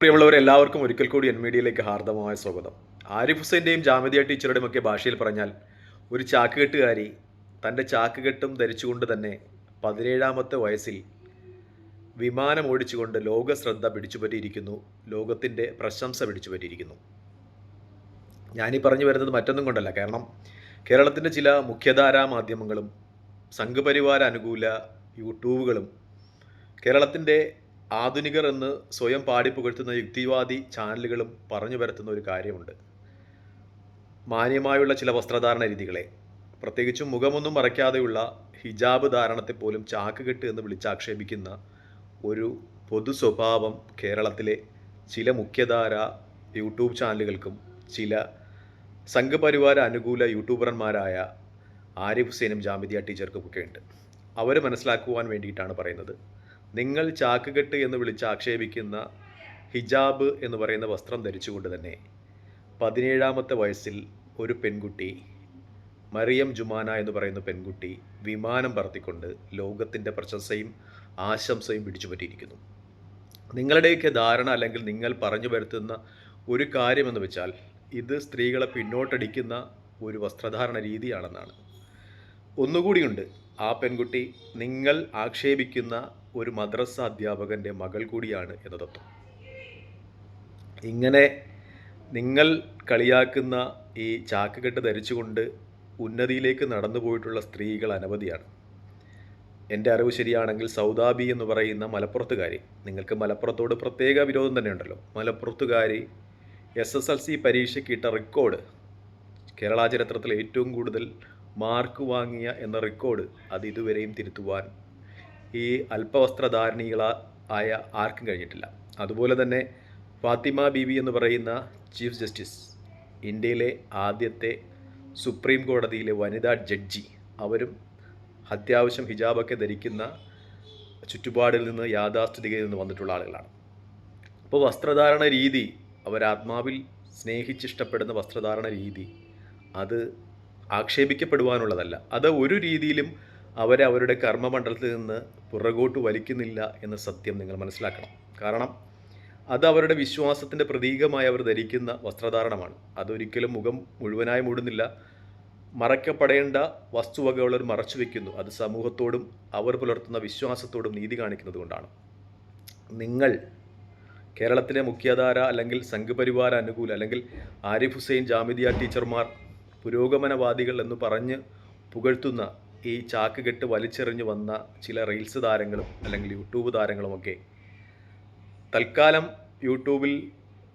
പ്രിയമുള്ളവർ എല്ലാവർക്കും ഒരിക്കൽ കൂടി എൻ മീഡിയയിലേക്ക് ഹാർദവമായ സ്വാഗതം. ആരിഫ് ഹുസൈന്റെയും ജാമിദിയ ടീച്ചറുടെയും ഒക്കെ ഭാഷയിൽ പറഞ്ഞാൽ ഒരു ചാക്കുകെട്ടുകാരി തന്റെ ചാക്കുകെട്ടും ധരിച്ചുകൊണ്ട് തന്നെ പതിനേഴാമത്തെ വയസ്സിൽ വിമാനം ഓടിച്ചുകൊണ്ട് ലോക ശ്രദ്ധ പിടിച്ചുപറ്റിയിരിക്കുന്നു. ലോകത്തിന്റെ പ്രശംസ പിടിച്ചുപറ്റിയിരിക്കുന്നു. ഞാനീ പറഞ്ഞു വരുന്നത് മറ്റൊന്നും കൊണ്ടല്ല. കാരണം കേരളത്തിന്റെ ചില മുഖ്യധാരാ മാധ്യമങ്ങളും സംഘപരിവാര അനുകൂല യൂട്യൂബുകളും കേരളത്തിന്റെ ആധുനികർ എന്ന് സ്വയം പാടി പുകഴ്ത്തുന്ന യുക്തിവാദി ചാനലുകളും പറഞ്ഞു പരത്തുന്ന ഒരു കാര്യമുണ്ട്. മാന്യമായുള്ള ചില വസ്ത്രധാരണ രീതികളെ പ്രത്യേകിച്ചും മുഖമൊന്നും മറയ്ക്കാതെയുള്ള ഹിജാബ് ധാരണത്തെ പോലും ചാക്കുകെട്ട് എന്ന് വിളിച്ചാക്ഷേപിക്കുന്ന ഒരു പൊതു സ്വഭാവം കേരളത്തിലെ ചില മുഖ്യധാര യൂട്യൂബ് ചാനലുകൾക്കും ചില സംഘപരിവാര അനുകൂല യൂട്യൂബർമാരായ ആരിഫ് ഹുസൈനും ജാമിദിയ ടീച്ചർക്കും ഒക്കെ ഉണ്ട് അവർ മനസ്സിലാക്കുവാൻ വേണ്ടിയിട്ടാണ് പറയുന്നത്. നിങ്ങൾ ചാക്കുകെട്ട് എന്ന് വിളിച്ച് ആക്ഷേപിക്കുന്ന ഹിജാബ് എന്ന് പറയുന്ന വസ്ത്രം ധരിച്ചുകൊണ്ട് തന്നെ പതിനേഴാമത്തെ വയസ്സിൽ ഒരു പെൺകുട്ടി മറിയം ജുമാന എന്ന് പറയുന്ന പെൺകുട്ടി വിമാനം പറത്തിക്കൊണ്ട് ലോകത്തിന്റെ പ്രശംസയും ആശംസയും പിടിച്ചുപറ്റിയിരിക്കുന്നു. നിങ്ങളുടെയൊക്കെ ധാരണ അല്ലെങ്കിൽ നിങ്ങൾ പറഞ്ഞു വരുത്തുന്ന ഒരു കാര്യമെന്ന് വെച്ചാൽ ഇത് സ്ത്രീകളെ പിന്നോട്ടടിക്കുന്ന ഒരു വസ്ത്രധാരണ രീതിയാണെന്നാണ്. ഒന്നുകൂടിയുണ്ട് ആ പെൺകുട്ടി നിങ്ങൾ ആക്ഷേപിക്കുന്ന ഒരു മദ്രസ അധ്യാപകന്റെ മകൾ കൂടിയാണ് എന്ന തത്വം. ഇങ്ങനെ നിങ്ങൾ കളിയാക്കുന്ന ഈ ചാക്കുകെട്ട് ധരിച്ചുകൊണ്ട് ഉന്നതിയിലേക്ക് നടന്നു പോയിട്ടുള്ള സ്ത്രീകൾ അനവധിയാണ്. എന്റെ അറിവ് ശരിയാണെങ്കിൽ സൗദാബി എന്ന് പറയുന്ന മലപ്പുറത്തുകാരി നിങ്ങൾക്ക് മലപ്പുറത്തോട് പ്രത്യേക വിരോധം തന്നെ ഉണ്ടല്ലോ. മലപ്പുറത്തുകാരി എസ് എസ് എൽ സി പരീക്ഷയ്ക്ക് ഇട്ട റെക്കോർഡ് കേരള ചരിത്രത്തിൽ ഏറ്റവും കൂടുതൽ മാർക്ക് വാങ്ങിയ എന്ന റെക്കോർഡ് അത് ഇതുവരെയും തിരുത്തുവാൻ ഈ അല്പവസ്ത്രധാരണികളാ ആയ ആർക്കും കഴിഞ്ഞിട്ടില്ല. അതുപോലെ തന്നെ ഫാത്തിമ ബീവി എന്ന് പറയുന്ന ചീഫ് ജസ്റ്റിസ് ഇന്ത്യയിലെ ആദ്യത്തെ സുപ്രീം കോടതിയിലെ വനിതാ ജഡ്ജി അവരും അത്യാവശ്യം ഹിജാബൊക്കെ ധരിക്കുന്ന ചുറ്റുപാടിൽ നിന്ന് യാഥാസ്ഥിതികയിൽ നിന്ന് വന്നിട്ടുള്ള ആളുകളാണ്. അപ്പോൾ വസ്ത്രധാരണ രീതി അവർ അവരാത്മാവിൽ സ്നേഹിച്ചിഷ്ടപ്പെടുന്ന വസ്ത്രധാരണ രീതി അത് ആക്ഷേപിക്കപ്പെടുവാനുള്ളതല്ല. അത് ഒരു രീതിയിലും അവരെ അവരുടെ കർമ്മമണ്ഡലത്തിൽ നിന്ന് പുറകോട്ട് വലിക്കുന്നില്ല എന്ന സത്യം നിങ്ങൾ മനസ്സിലാക്കണം. കാരണം അത് അവരുടെ വിശ്വാസത്തിന്റെ പ്രതീകമായി അവർ ധരിക്കുന്ന വസ്ത്രധാരണമാണ്. അതൊരിക്കലും മുഖം മുഴുവനായി മൂടുന്നില്ല. മറയ്ക്കപ്പെടേണ്ട വസ്തുവകകൾ അവർ മറച്ചു വയ്ക്കുന്നു അത് സമൂഹത്തോടും അവർ പുലർത്തുന്ന വിശ്വാസത്തോടും നീതി കാണിക്കുന്നത് കൊണ്ടാണ്. നിങ്ങൾ കേരളത്തിലെ മുഖ്യധാര അല്ലെങ്കിൽ സംഘപരിവാര അനുകൂല അല്ലെങ്കിൽ ആരിഫ് ഹുസൈൻ ജാമിദിയ ടീച്ചർമാർ പുരോഗമനവാദികൾ എന്ന് പറഞ്ഞ് പുകഴ്ത്തുന്ന ഈ ചാക്ക് കെട്ട് വലിച്ചെറിഞ്ഞു വന്ന ചില റീൽസ് താരങ്ങളും അല്ലെങ്കിൽ യൂട്യൂബ് താരങ്ങളുമൊക്കെ. തൽക്കാലം യൂട്യൂബിൽ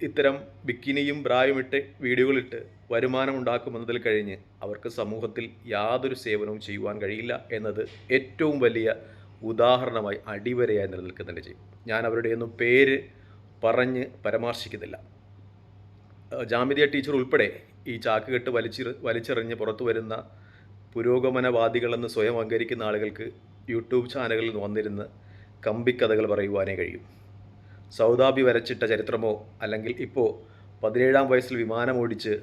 ഇത്തരം ബിക്കിനിയും ബ്രായുമിട്ട് വീഡിയോകളിട്ട് വരുമാനം ഉണ്ടാക്കുമെന്നതിൽ കഴിഞ്ഞ് അവർക്ക് സമൂഹത്തിൽ യാതൊരു സേവനവും ചെയ്യുവാൻ കഴിയില്ല എന്നത് ഏറ്റവും വലിയ ഉദാഹരണമായി അടിവരയായി നിലനിൽക്കുന്നുണ്ട് ചെയ്യും ഞാൻ അവരുടെയൊന്നും പേര് പറഞ്ഞ് പരാമർശിക്കുന്നില്ല. ജാമിദിയ ടീച്ചർ ഉൾപ്പെടെ ഈ ചാക്കുകെട്ട് വലിച്ചെറി വലിച്ചെറിഞ്ഞ് പുറത്തു വരുന്ന പുരോഗമനവാദികളെന്ന് സ്വയം അംഗീകരിക്കുന്ന ആളുകൾക്ക് യൂട്യൂബ് ചാനലുകളിൽ വന്നിരുന്ന് കമ്പിക്കഥകൾ പറയുവാനേ കഴിയും. സൗദാബി വരച്ചിട്ട ചരിത്രമോ അല്ലെങ്കിൽ ഇപ്പോൾ പതിനേഴാം വയസ്സിൽ വിമാനം ഓടിച്ച്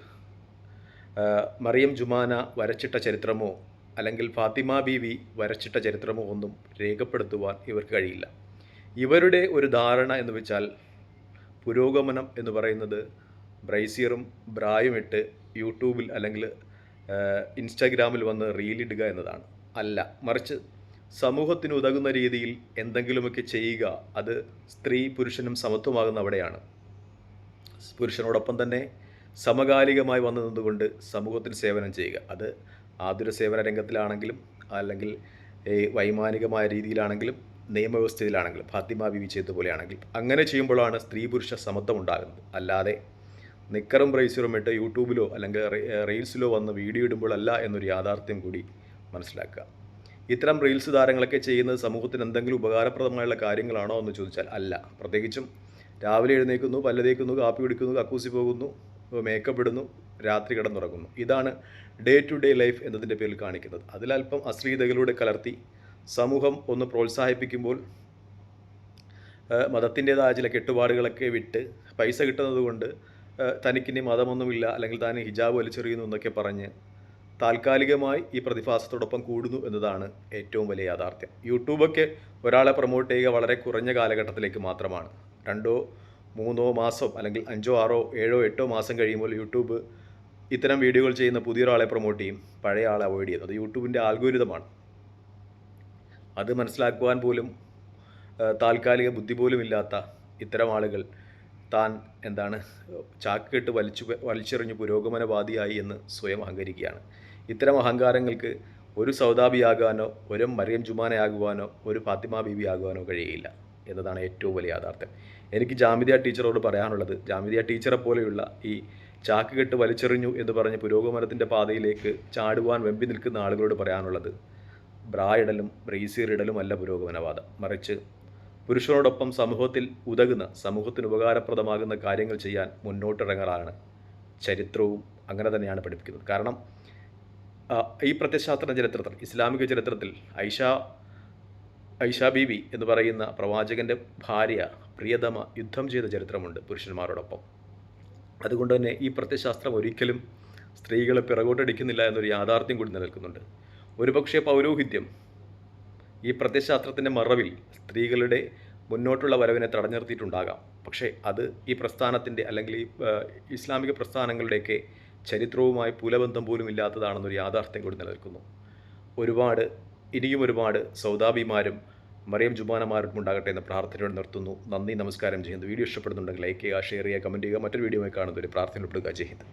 മറിയം ജുമാന വരച്ചിട്ട ചരിത്രമോ അല്ലെങ്കിൽ ഫാത്തിമ ബീവി വരച്ചിട്ട ചരിത്രമോ ഒന്നും രേഖപ്പെടുത്തുവാൻ ഇവർക്ക് കഴിയില്ല. ഇവരുടെ ഒരു ധാരണ എന്ന് വെച്ചാൽ പുരോഗമനം എന്ന് പറയുന്നത് ബ്രൈസിയറും ബ്രായും ഇട്ട് യൂട്യൂബിൽ അല്ലെങ്കിൽ ഇൻസ്റ്റാഗ്രാമിൽ വന്ന് റീലിടുക എന്നതാണ്. അല്ല മറിച്ച് സമൂഹത്തിന് ഉതകുന്ന രീതിയിൽ എന്തെങ്കിലുമൊക്കെ ചെയ്യുക അത് സ്ത്രീ പുരുഷനും സമത്വമാകുന്ന അവിടെയാണ്. പുരുഷനോടൊപ്പം തന്നെ സമകാലികമായി വന്നു നിന്നുകൊണ്ട് സമൂഹത്തിന് സേവനം ചെയ്യുക. അത് ആതുര സേവന രംഗത്തിലാണെങ്കിലും അല്ലെങ്കിൽ വൈമാനികമായ രീതിയിലാണെങ്കിലും നിയമവ്യവസ്ഥയിലാണെങ്കിലും ഫാത്തിമ ബിവി ചെയ്തതുപോലെയാണെങ്കിലും അങ്ങനെ ചെയ്യുമ്പോഴാണ് സ്ത്രീ പുരുഷ സമത്വം ഉണ്ടാകുന്നത്. അല്ലാതെ നിക്കറും ബ്രേസറും ഇട്ട് യൂട്യൂബിലോ അല്ലെങ്കിൽ റീൽസിലോ വന്ന് വീഡിയോ ഇടുമ്പോഴല്ല എന്നൊരു യാഥാർത്ഥ്യം കൂടി മനസ്സിലാക്കുക. ഇത്തരം റീൽസ് താരങ്ങളൊക്കെ ചെയ്യുന്നത് സമൂഹത്തിന് എന്തെങ്കിലും ഉപകാരപ്രദമായുള്ള കാര്യങ്ങളാണോ എന്ന് ചോദിച്ചാൽ അല്ല. പ്രത്യേകിച്ചും രാവിലെ എഴുന്നേൽക്കുന്നു പല്ല് തേക്കുന്നു കാപ്പി കുടിക്കുന്നു കക്കൂസി പോകുന്നു മേക്കപ്പ് ഇടുന്നു രാത്രി കിടന്നുറങ്ങുന്നു. ഇതാണ് ഡേ ടു ഡേ ലൈഫ് എന്നതിന്റെ പേരിൽ കാണിക്കുന്നത്. അതിലല്പം അശ്ലീലതകളിലൂടെ കലർത്തി സമൂഹം ഒന്ന് പ്രോത്സാഹിപ്പിക്കുമ്പോൾ മതത്തിന്റെതായ ചില കെട്ടുപാടുകളൊക്കെ വിട്ട് പൈസ കിട്ടുന്നത് കൊണ്ട് തനിക്കിനി മതമൊന്നുമില്ല അല്ലെങ്കിൽ താൻ ഹിജാബ് വലിച്ചെറിയുന്നു എന്നൊക്കെ പറഞ്ഞ് താൽക്കാലികമായി ഈ പ്രതിഭാസത്തോടൊപ്പം കൂടുന്നു എന്നതാണ് ഏറ്റവും വലിയ യാഥാർത്ഥ്യം. യൂട്യൂബൊക്കെ ഒരാളെ പ്രൊമോട്ട് ചെയ്യുക വളരെ കുറഞ്ഞ കാലഘട്ടത്തിലേക്ക് മാത്രമാണ്. രണ്ടോ മൂന്നോ മാസം അല്ലെങ്കിൽ അഞ്ചോ ആറോ ഏഴോ എട്ടോ മാസം കഴിയുമ്പോൾ യൂട്യൂബ് ഇത്തരം വീഡിയോകൾ ചെയ്യുന്ന പുതിയൊരാളെ പ്രൊമോട്ട് ചെയ്യും പഴയ ആളെ അവോയ്ഡ് ചെയ്യും അത് യൂട്യൂബിന്റെ ആൽഗോരിതമാണ് അത് മനസ്സിലാക്കുവാൻ പോലും താൽക്കാലിക ബുദ്ധി പോലും ഇല്ലാത്ത ഇത്തരം ആളുകൾ താൻ എന്താണ് ചാക്കിട്ട് കെട്ട് വലിച്ചു വലിച്ചെറിഞ്ഞ് പുരോഗമനവാദിയായി എന്ന് സ്വയം അഹങ്കരിക്കുകയാണ്. ഇത്തരം അഹങ്കാരങ്ങൾക്ക് ഒരു സൗദാബിയാകാനോ ഒരു മറിയം ജുമാനയാകുവാനോ ഒരു ഫാത്തിമ ബീബി ആകുവാനോ കഴിയില്ല എന്നതാണ് ഏറ്റവും വലിയ യാഥാർത്ഥ്യം. എനിക്ക് ജാമിതിയ ടീച്ചറോട് പറയാനുള്ളത് ജാമിതിയ ടീച്ചറെ പോലെയുള്ള ഈ ചാക്ക് കെട്ട് വലിച്ചെറിഞ്ഞു എന്ന് പറഞ്ഞ് പുരോഗമനത്തിന്റെ പാതയിലേക്ക് ചാടുവാൻ വെമ്പി നിൽക്കുന്ന ആളുകളോട് പറയാനുള്ളത് ബ്രാ ഇടലും ബ്രേസീർ ഇടലും അല്ല പുരോഗമനവാദം. മറിച്ച് പുരുഷനോടൊപ്പം സമൂഹത്തിൽ ഉതകുന്ന സമൂഹത്തിന് ഉപകാരപ്രദമാകുന്ന കാര്യങ്ങൾ ചെയ്യാൻ മുന്നോട്ടിറങ്ങാറാണ്. ചരിത്രവും അങ്ങനെ തന്നെയാണ് പഠിപ്പിക്കുന്നത്. കാരണം ഈ പ്രത്യശാസ്ത്ര ചരിത്രത്തിൽ ഇസ്ലാമിക ചരിത്രത്തിൽ ഐഷ ഐഷ ബീബി എന്ന് പറയുന്ന പ്രവാചകന്റെ ഭാര്യ പ്രിയതമ യുദ്ധം ചെയ്ത ചരിത്രമുണ്ട് പുരുഷന്മാരോടൊപ്പം. അതുകൊണ്ട് തന്നെ ഈ പ്രത്യശാസ്ത്രം ഒരിക്കലും സ്ത്രീകളെ പിറകോട്ടടിക്കുന്നില്ല എന്നൊരു യാഥാർത്ഥ്യം കൂടി നിലനിൽക്കുന്നുണ്ട്. ഒരുപക്ഷെ പൗരോഹിത്യം ഈ പ്രത്യശാസ്ത്രത്തിന്റെ മറവിൽ സ്ത്രീകളുടെ മുന്നോട്ടുള്ള വരവിനെ തടഞ്ഞു നിർത്തിയിട്ടുണ്ടാകാം പക്ഷേ അത് ഈ പ്രസ്ഥാനത്തിന്റെ അല്ലെങ്കിൽ ഈ ഇസ്ലാമിക പ്രസ്ഥാനങ്ങളുടെയൊക്കെ ചരിത്രവുമായി പുലബന്ധം പോലും ഇല്ലാത്തതാണെന്നൊരു യാഥാർത്ഥ്യം കൂടി നിലനിൽക്കുന്നു. ഒരുപാട് ഇനിയും ഒരുപാട് സൗദാബിമാരും മറിയം ജുബാനമാരും ഉണ്ടാകട്ടെ എന്ന പ്രാർത്ഥനയോട് നിർത്തുന്നു. നന്ദി നമസ്കാരം ചെയ്യുന്നു വീഡിയോ ഇഷ്ടപ്പെടുന്നുണ്ടെങ്കിൽ ലൈക്ക് ചെയ്യുക ഷെയർ ചെയ്യുക കമന്റ് ചെയ്യുക. മറ്റൊരു വീഡിയോ കാണുന്നൊരു പ്രാർത്ഥന ഉൾപ്പെടുക ജയ് ഹിന്ദ്.